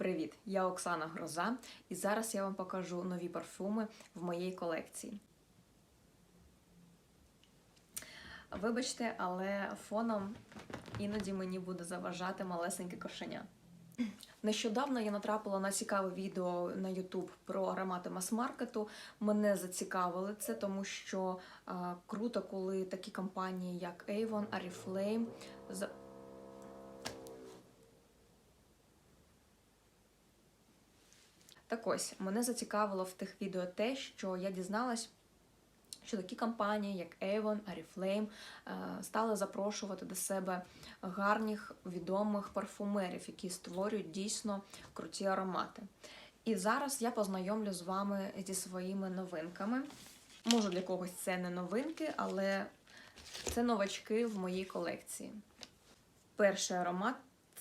Привіт! Я Оксана Гроза, і зараз я вам покажу нові парфуми в моїй колекції. Вибачте, але фоном іноді мені буде заважати малесеньке кошеня. Нещодавно я натрапила на цікаве відео на YouTube про аромати мас-маркету. Мене зацікавили це, тому що а, круто, коли такі компанії, як Avon, Oriflame, Так ось, мене зацікавило в тих відео те, що я дізналась, що такі компанії, як Avon, Oriflame, е, стали запрошувати до себе гарних відомих парфумерів, які створюють дійсно круті аромати. І зараз я познайомлю з вами зі своїми новинками. Може, для когось це не новинки, але це новачки в моїй колекції. Перший аромат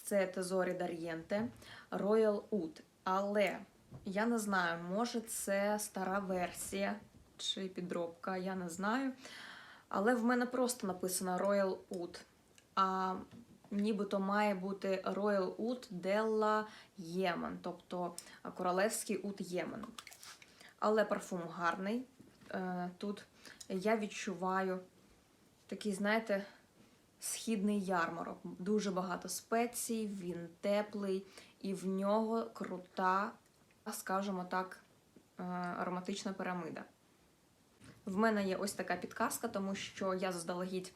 це Тезорі Дар'єнте Royal Oud. Але я не знаю, може це стара версія чи підробка, я не знаю. Але в мене просто написано Royal Oud. А нібито має бути Royal Oud Della Yemen, тобто королевський ут Ємену. Але парфум гарний. Е, Тут я відчуваю такий, знаєте, східний ярмарок. Дуже багато спецій, він теплий, і в нього крута, скажімо так, е, ароматична пірамида. В мене є ось така підказка, тому що я заздалегідь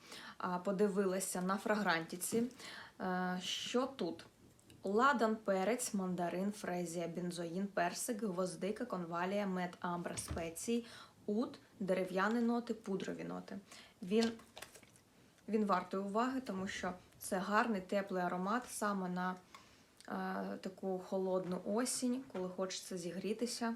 подивилася на фрагрантіці. Е, Що тут? Ладан, перець, мандарин, фрезія, бензоїн, персик, гвоздика, конвалія, мед, амбра, спеції, ут, дерев'яні ноти, пудрові ноти. Він, він вартий уваги, тому що це гарний теплий аромат саме на таку холодну осінь, коли хочеться зігрітися.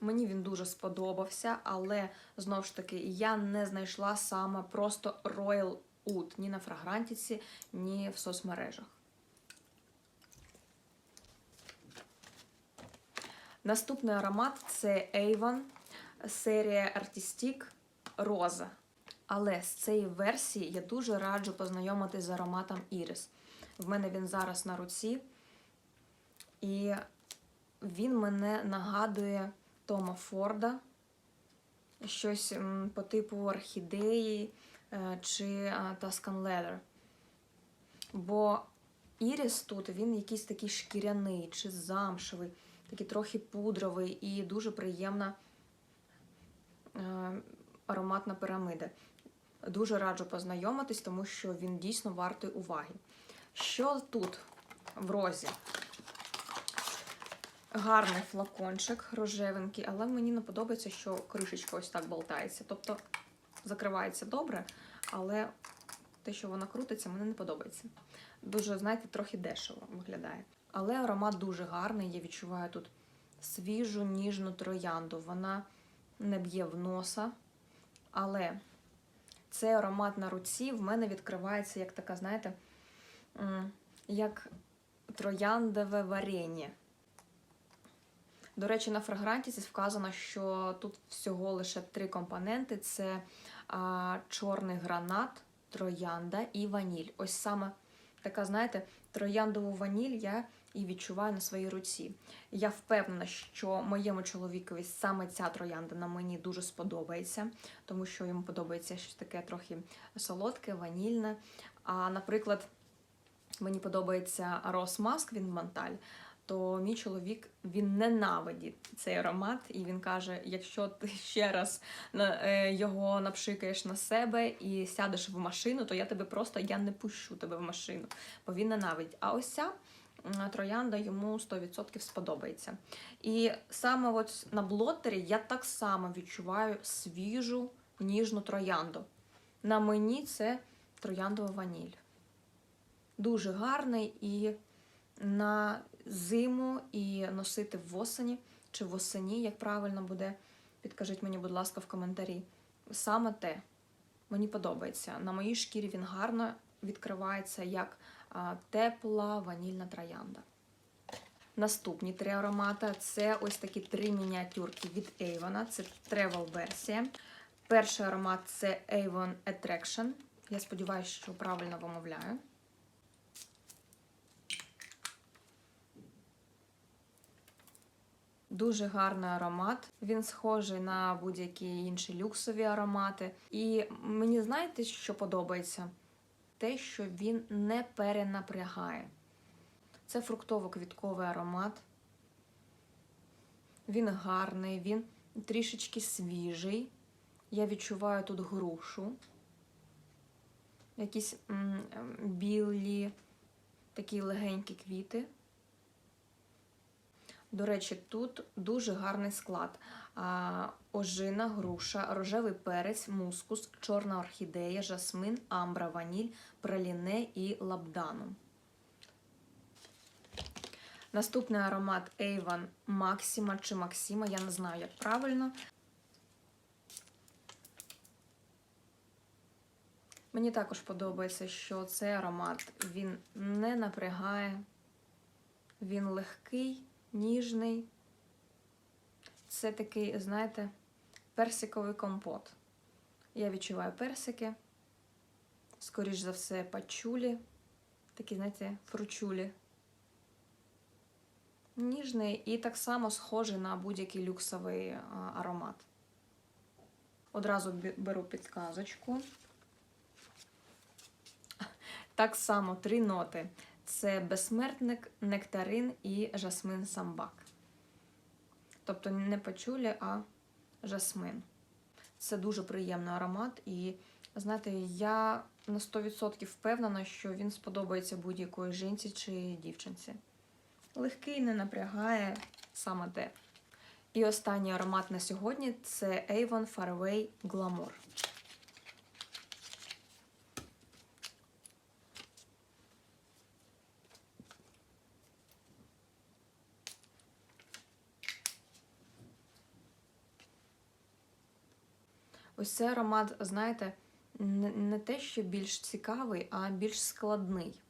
Мені він дуже сподобався, але знову ж таки я не знайшла саме просто Royal Oud ні на фрагрантіці, ні в соцмережах. Наступний аромат це Avon серія Artistic Роза. Але з цієї версії я дуже раджу познайомитись з ароматом Iris. В мене він зараз на руці, і він мене нагадує Тома Форда, щось по типу орхідеї е, чи Tuscan Leather. Бо Іріс тут він якийсь такий шкіряний чи замшевий, такий трохи пудровий і дуже приємна е, ароматна пірамида. Дуже раджу познайомитись, тому що він дійсно вартий уваги. Що тут в розі? Гарний флакончик рожевенький, але мені не подобається, що кришечка ось так болтається. Тобто закривається добре, але те, що вона крутиться, мені не подобається. Дуже, знаєте, трохи дешево виглядає. Але аромат дуже гарний. Я відчуваю тут свіжу, ніжну троянду. Вона не б'є в носа. Але цей аромат на руці в мене відкривається як така, знаєте, як трояндове варення. До речі, на фрагрантіці вказано, що тут всього лише три компоненти: це а, чорний гранат, троянда і ваніль. Ось саме така, знаєте, трояндову ваніль я і відчуваю на своїй руці. Я впевнена, що моєму чоловікові саме ця троянда на мені дуже сподобається, тому що йому подобається щось таке трохи солодке, ванільне. А, наприклад, мені подобається Рос Маск, він Монталь то мій чоловік він ненавидить цей аромат, і він каже: якщо ти ще раз е, його напшикаєш на себе і сядеш в машину, то я тебе просто я не пущу тебе в машину, бо він ненавидить. А ось троянда йому 100% сподобається. І саме от на блотері я так само відчуваю свіжу ніжну троянду. На мені це трояндова ваніль. Дуже гарний і на зиму і носити восені чи восені, як правильно буде. Підкажіть мені, будь ласка, в коментарі. Саме те мені подобається. На моїй шкірі він гарно відкривається як тепла ванільна троянда. Наступні три аромати це ось такі три мініатюрки від Avon. Це travel версія. Перший аромат це Avon Attraction. Я сподіваюся, що правильно вимовляю. Дуже гарний аромат. Він схожий на будь-які інші люксові аромати. І мені знаєте, що подобається? Те, що він не перенапрягає. Це фруктово-квітковий аромат. Він гарний, він трішечки свіжий. Я відчуваю тут грушу, якісь м, ем, білі, такі легенькі квіти. До речі, тут дуже гарний склад: ожина, груша, рожевий перець, мускус, чорна орхідея, жасмин, амбра, ваніль, праліне і лабдану. Наступний аромат Avon Maxima чи Максима, я не знаю, як правильно. Мені також подобається, що цей аромат він не напрягає, він легкий, ніжний. Це такий, знаєте, персиковий компот. Я відчуваю персики, скоріш за все, пачулі, такі, знаєте, фручулі. Ніжний і так само схожий на будь-який люксовий аромат. Одразу беру підказочку. Так само три ноти: це безсмертник, нектарин і жасмин самбак. Тобто не пачулі, а жасмин. Це дуже приємний аромат, і знаєте, я на 100% впевнена, що він сподобається будь-якої жінці чи дівчинці. Легкий, не напрягає саме те. І останній аромат на сьогодні це Avon Faraway Glamour. Ось цей аромат, знаєте, не, не те, що більш цікавий, а більш складний.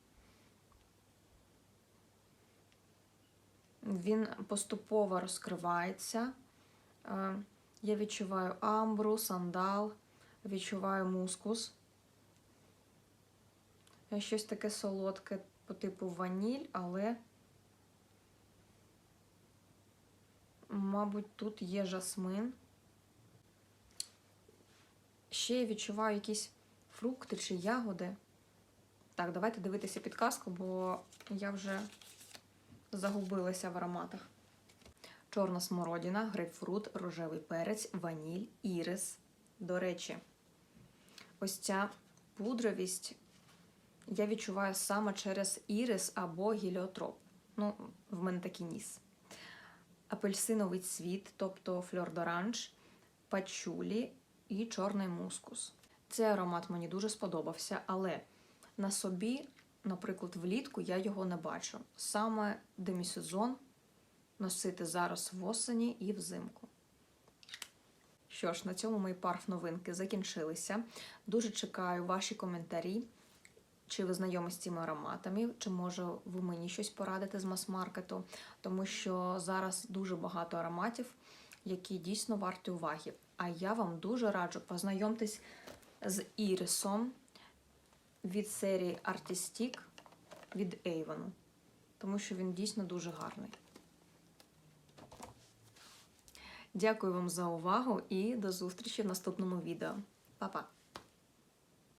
Він поступово розкривається. Е, Я відчуваю амбру, сандал, відчуваю мускус. Е, Щось таке солодке по типу ваніль, але, мабуть, тут є жасмин. Ще відчуваю якісь фрукти чи ягоди. Так, давайте дивитися підказку, бо я вже загубилася в ароматах. Чорна смородина, грейпфрут, рожевий перець, ваніль, ірис. До речі, ось ця пудровість я відчуваю саме через ірис або гіліотроп. Ну, в мене такий ніс. Апельсиновий цвіт, тобто фльор-доранж, пачулі і чорний мускус. Цей аромат мені дуже сподобався, але на собі, наприклад, влітку я його не бачу. Саме демісезон носити зараз в осені і взимку. Що ж, на цьому мої парф новинки закінчилися. Дуже чекаю ваші коментарі. Чи ви знайомі з цими ароматами, чи може ви мені щось порадите з мас-маркету, тому що зараз дуже багато ароматів, які дійсно варті уваги. А я вам дуже раджу познайомтесь з ірисом від серії Artistic від Avon, тому що він дійсно дуже гарний. Дякую вам за увагу і до зустрічі в наступному відео. Па-па!